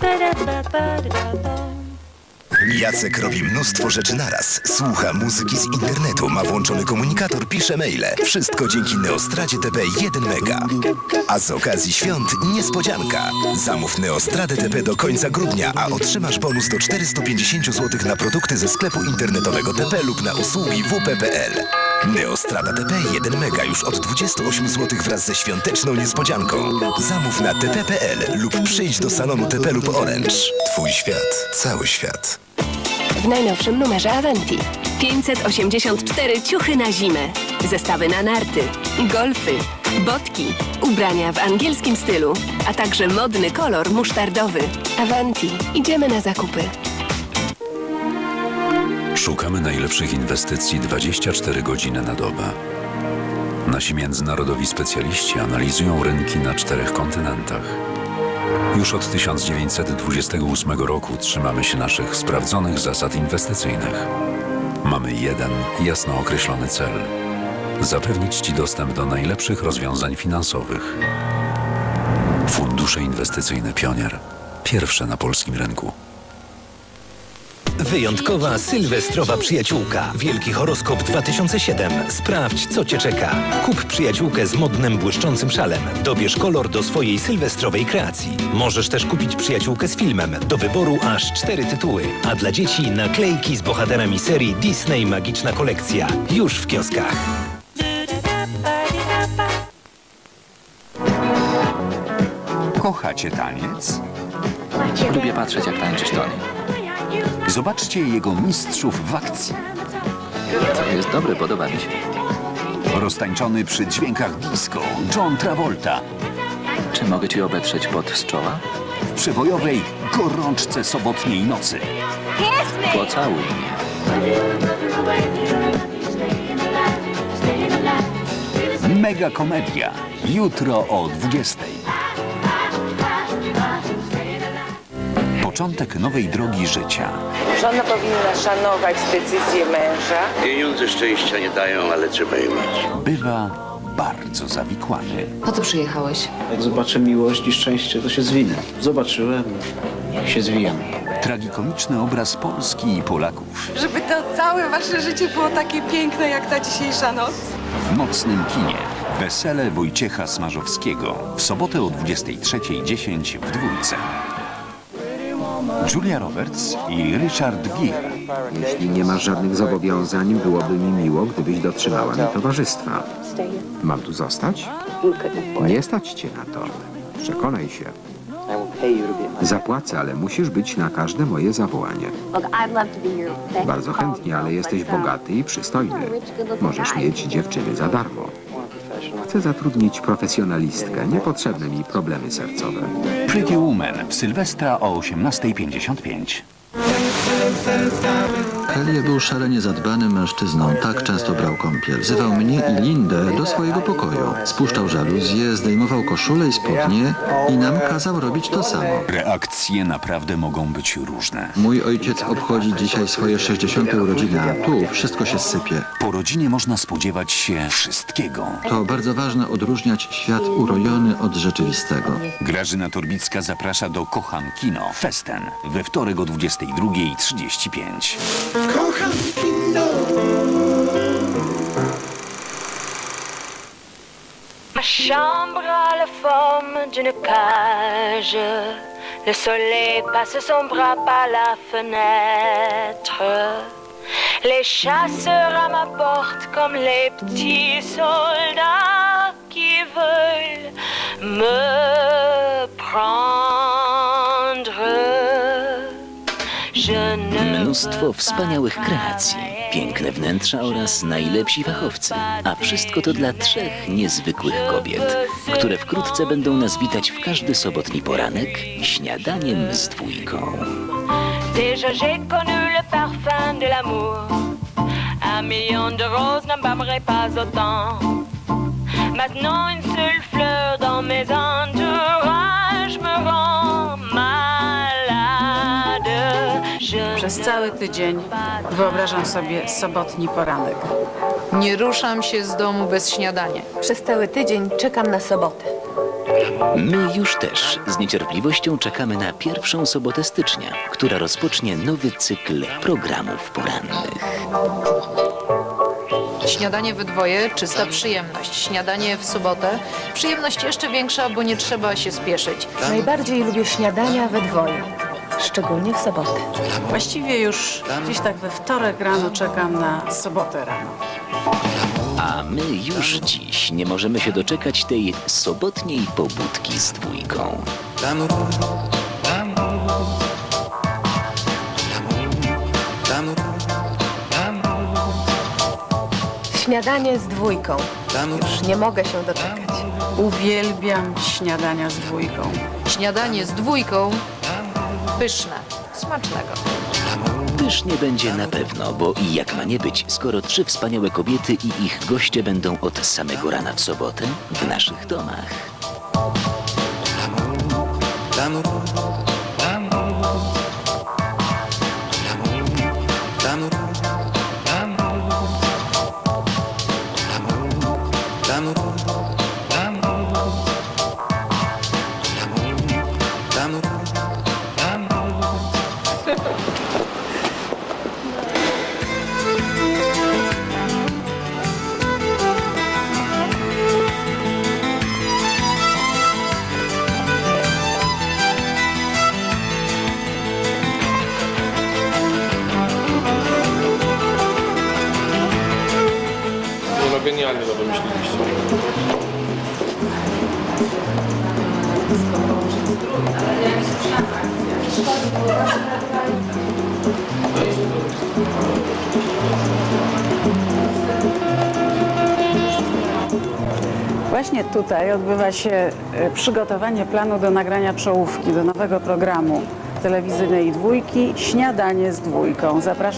Ba-da-ba-ba-da-ba-ba. Jacek robi mnóstwo rzeczy naraz. Słucha muzyki z internetu, ma włączony komunikator, pisze maile. Wszystko dzięki Neostradzie TP 1 mega. A z okazji świąt niespodzianka. Zamów Neostradę TP do końca grudnia, a otrzymasz bonus do 450 zł na produkty ze sklepu internetowego TP lub na usługi wp.pl. Neostrada TP 1 mega już od 28 zł wraz ze świąteczną niespodzianką. Zamów na tp.pl lub przyjdź do salonu TP lub Orange. Twój świat, cały świat. W najnowszym numerze Aventi 584 ciuchy na zimę, zestawy na narty, golfy, botki, ubrania w angielskim stylu, a także modny kolor musztardowy. Avanti, idziemy na zakupy. Szukamy najlepszych inwestycji 24 godziny na dobę. Nasi międzynarodowi specjaliści analizują rynki na czterech kontynentach. Już od 1928 roku trzymamy się naszych sprawdzonych zasad inwestycyjnych. Mamy jeden jasno określony cel zapewnić Ci dostęp do najlepszych rozwiązań finansowych. Fundusze inwestycyjne Pionier. Pierwsze na polskim rynku. Wyjątkowa sylwestrowa przyjaciółka. Wielki horoskop 2007. Sprawdź, co cię czeka. Kup przyjaciółkę z modnym, błyszczącym szalem. Dobierz kolor do swojej sylwestrowej kreacji. Możesz też kupić przyjaciółkę z filmem. Do wyboru aż cztery tytuły. A dla dzieci naklejki z bohaterami serii Disney Magiczna Kolekcja. Już w kioskach. Kochacie taniec? Lubię patrzeć, jak tańczysz, Tony. Zobaczcie jego mistrzów w akcji. To jest dobre, podoba mi się. Roztańczony przy dźwiękach disco John Travolta Czy mogę ci obetrzeć pot z czoła? w przebojowej gorączce sobotniej nocy. Pocałuj mnie. Mega komedia. Jutro o 20. Początek nowej drogi życia. Żona powinna szanować decyzję męża. Pieniądze szczęścia nie dają, ale trzeba je mieć. Bywa bardzo zawikłany. Po co przyjechałeś? Jak zobaczę miłość i szczęście, to się zwinę. Zobaczyłem, jak się zwijam. Tragikomiczny obraz Polski i Polaków Żeby to całe wasze życie było takie piękne jak ta dzisiejsza noc. w nocnym kinie. Wesele Wojciecha Smarzowskiego w sobotę o 23.10 w dwójce. Julia Roberts i Richard Gere. Jeśli nie masz żadnych zobowiązań, byłoby mi miło, gdybyś dotrzymała mi towarzystwa. Mam tu zostać? Nie stać cię na to. Przekonaj się. Zapłacę, ale musisz być na każde moje zawołanie. Bardzo chętnie, ale jesteś bogaty i przystojny. Możesz mieć dziewczyny za darmo. Chcę zatrudnić profesjonalistkę. Niepotrzebne mi problemy sercowe. Pretty Woman w Sylwestra o 18.55. Kelly był szalenie zadbanym mężczyzną, tak często brał kąpiel. Wzywał mnie i Lindę do swojego pokoju. Spuszczał żaluzję, zdejmował koszulę i spodnie i nam kazał robić to samo. Reakcje naprawdę mogą być różne. Mój ojciec obchodzi dzisiaj swoje 60. urodziny, a tu wszystko się sypie. Po rodzinie można spodziewać się wszystkiego. To bardzo ważne odróżniać świat urojony od rzeczywistego. Grażyna Torbicka zaprasza do Kocham Kino Festen we wtorek o 22.35. Ma chambre a la forme d'une cage. Le soleil passe son bras par la fenêtre. Les chasseurs à ma porte comme les petits soldats qui veulent me prendre. Mnóstwo wspaniałych kreacji, piękne wnętrza oraz najlepsi fachowcy. A wszystko to dla trzech niezwykłych kobiet, które wkrótce będą nas witać w każdy sobotni poranek śniadaniem z dwójką. Un million de pas autant. Maintenant une seule fleur dans mes entourages Przez cały tydzień wyobrażam sobie sobotni poranek. Nie ruszam się z domu bez śniadania. Przez cały tydzień czekam na sobotę. My już też z niecierpliwością czekamy na pierwszą sobotę stycznia, która rozpocznie nowy cykl programów porannych. Śniadanie we dwoje, czysta przyjemność. Śniadanie w sobotę, przyjemność jeszcze większa, bo nie trzeba się spieszyć. Najbardziej lubię śniadania we dwoje, szczególnie w sobotę. Właściwie już gdzieś tak we wtorek rano czekam na sobotę rano. A my już dziś nie możemy się doczekać tej sobotniej pobudki z dwójką. Śniadanie z dwójką. Już nie mogę się doczekać. Uwielbiam śniadania z dwójką. Śniadanie z dwójką, pyszne, smacznego. Pysznie będzie na pewno, bo i jak ma nie być, skoro trzy wspaniałe kobiety i ich goście będą od samego rana w sobotę w naszych domach. Genialnie to wymyśliliście. Właśnie tutaj odbywa się e, przygotowanie planu do nagrania czołówki do nowego programu telewizyjnej dwójki Śniadanie z dwójką. Zapraszam